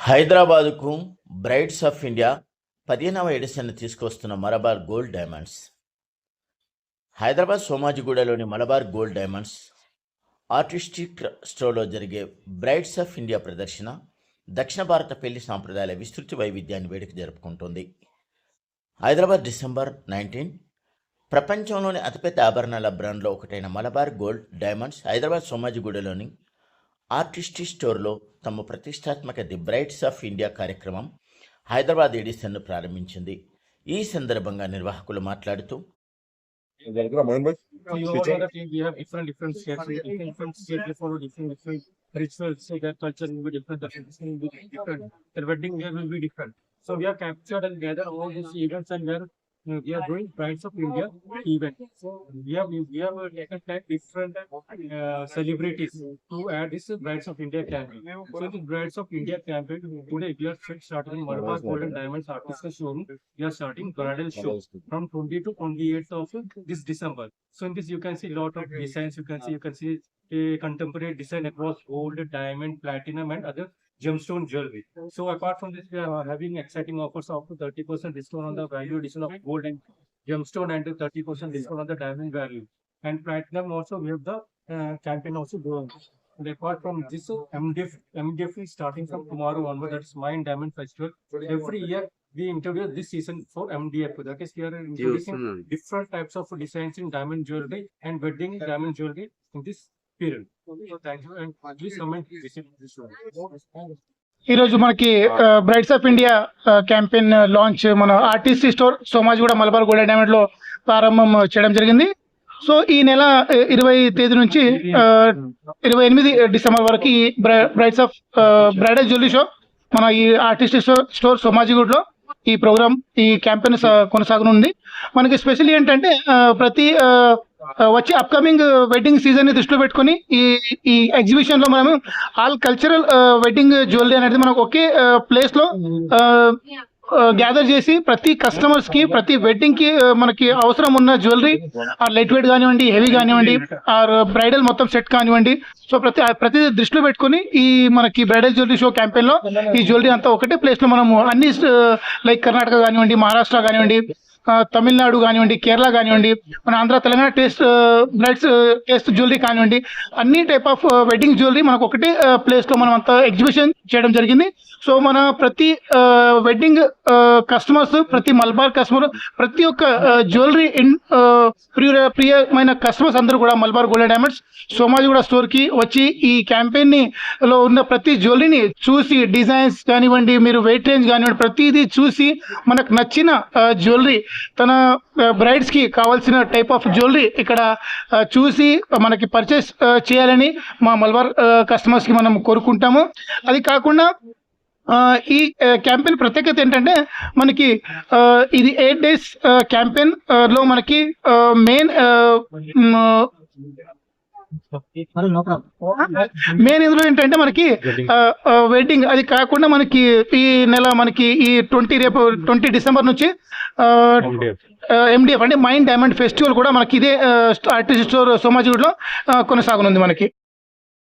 హైదరాబాదుకు brides of India పదిహేనవ edition తీసుకొస్తున్న Malabar gold diamonds. Hyderabad సోమాజిగూడలోని మలబార్ గోల్డ్ డైమండ్స్ ఆర్టిస్టిక్ స్టోర్లో జరిగే బ్రైట్స్ ఆఫ్ ఇండియా ప్రదర్శన దక్షిణ భారత పెళ్ళి సాంప్రదాయాల విస్తృతి వైవిధ్యాన్ని వేడుక జరుపుకుంటుంది. హైదరాబాద్ డిసెంబర్ నైన్టీన్ ప్రపంచంలోని అతిపెద్ద ఆభరణాల బ్రాండ్లో ఒకటైన మలబార్ గోల్డ్ డైమండ్స్ హైదరాబాద్ సోమాజిగూడలోని ఆర్టిస్ట్ స్టోర్లో తమ ప్రతిష్టాత్మక ది బ్రైట్స్ ఆఫ్ ఇండియా కార్యక్రమం హైదరాబాద్ ఎడిసన్ను ప్రారంభించింది. ఈ సందర్భంగా నిర్వాహకులు మాట్లాడుతూ So we have captured and gathered all these events and we are we are doing Brides of India event. We have we have uh, taken like different uh, celebrities to add this Brides of India campaign. So this Brides of India campaign today we are starting Malabar Golden Diamonds Artists Showroom. We are starting bridal show from 20 to 28th of this December. So in this you can see lot of designs. You can see you can see a contemporary design across gold, diamond, platinum, and other gemstone jewelry. So apart from this, we are having exciting offers of 30% discount on the value addition of gold and gemstone, and 30% discount on the diamond value. And platinum also we have the uh, campaign also going. And apart from this, MDF MDF is starting from tomorrow onward. That's Mind Diamond Festival. Every year we introduce this season for MDF. That is, we are introducing different types of designs in diamond jewelry and wedding diamond jewelry in this period. So thank you and please comment visit this one. ఈ రోజు మనకి brides of India campaign launch మన RTC store Somajiguda Malabar gold డైమండ్లో ప్రారంభం చేయడం జరిగింది so ఈ నెల ఇరవై తేదీ నుంచి ఇరవై ఎనిమిది డిసెంబర్ వరకు ఈ brides of bridal jewellery show మన ఈ ఆర్టిస్ట్ స్టోర్ స్టోర్ సోమాజిగూడలో ఈ ప్రోగ్రామ్ ఈ క్యాంపెయిన్ కొనసాగనుంది మనకి స్పెషల్ ఏంటంటే ప్రతి వచ్చే అప్కమింగ్ వెడ్డింగ్ సీజన్ని దృష్టిలో పెట్టుకొని ఈ ఈ ఎగ్జిబిషన్లో మనం ఆల్ కల్చరల్ వెడ్డింగ్ జ్యువెలరీ అనేది మనం ఒకే ప్లేస్లో గ్యాదర్ చేసి ప్రతి కస్టమర్స్కి ప్రతి వెడ్డింగ్కి మనకి అవసరం ఉన్న జ్యువెలరీ ఆ లైట్ వెయిట్ కానివ్వండి హెవీ కానివ్వండి ఆర్ బ్రైడల్ మొత్తం సెట్ కానివ్వండి. సో ప్రతి ప్రతి దృష్టిలో పెట్టుకొని ఈ మనకి బ్రైడల్ జ్యువెలరీ షో క్యాంపెయిన్లో ఈ జ్యువెలరీ అంతా ఒకటే ప్లేస్లో మనము అన్ని లైక్ కర్ణాటక కానివ్వండి మహారాష్ట్ర కానివ్వండి తమిళనాడు కానివ్వండి కేరళ కానివ్వండి మన Andhra Telangana taste brides taste jewellery కానివ్వండి అన్ని టైప్ ఆఫ్ వెడ్డింగ్ జ్యువెలరీ మనకు ఒకటే ప్లేస్లో మనం అంతా ఎగ్జిబిషన్ చేయడం జరిగింది. సో మన ప్రతి వెడ్డింగ్ కస్టమర్స్ ప్రతి మల్బార్ కస్టమర్ ప్రతి ఒక్క జ్యువెలరీ ఇన్ ప్రియ ప్రియమైన కస్టమర్స్ అందరూ కూడా మల్బార్ గోల్డ్ డైమండ్స్ సోమాజిగూడ కూడా స్టోర్కి వచ్చి ఈ క్యాంపెయిన్ని లో ఉన్న ప్రతి జ్యువెలరీని చూసి డిజైన్స్ కానివ్వండి మీరు వెయిట్ రేంజ్ కానివ్వండి ప్రతిదీ చూసి మనకు నచ్చిన జ్యువెలరీ తన బ్రైడ్స్కి కావాల్సిన టైప్ ఆఫ్ జ్యువెలరీ ఇక్కడ చూసి మనకి పర్చేస్ చేయాలని మా మల్బార్ కస్టమర్స్కి మనం కోరుకుంటాము. అది కాకుండా ఈ క్యాంపెయిన్ ప్రత్యేకత ఏంటంటే మనకి ఇది ఎయిట్ డేస్ క్యాంపెయిన్లో మనకి మెయిన్ మెయిన్ ఇందులో ఏంటంటే మనకి వెడ్డింగ్ అది కాకుండా మనకి ఈ నెల మనకి ఈ ట్వంటీ రేపు ట్వంటీ డిసెంబర్ నుంచి ఎండిఎఫ్ అంటే మైండ్ డైమండ్ ఫెస్టివల్ కూడా మనకి ఇదే ఆర్టిస్ట్ స్టోర్ సోమాజిగూడలో కొనసాగనుంది మనకి.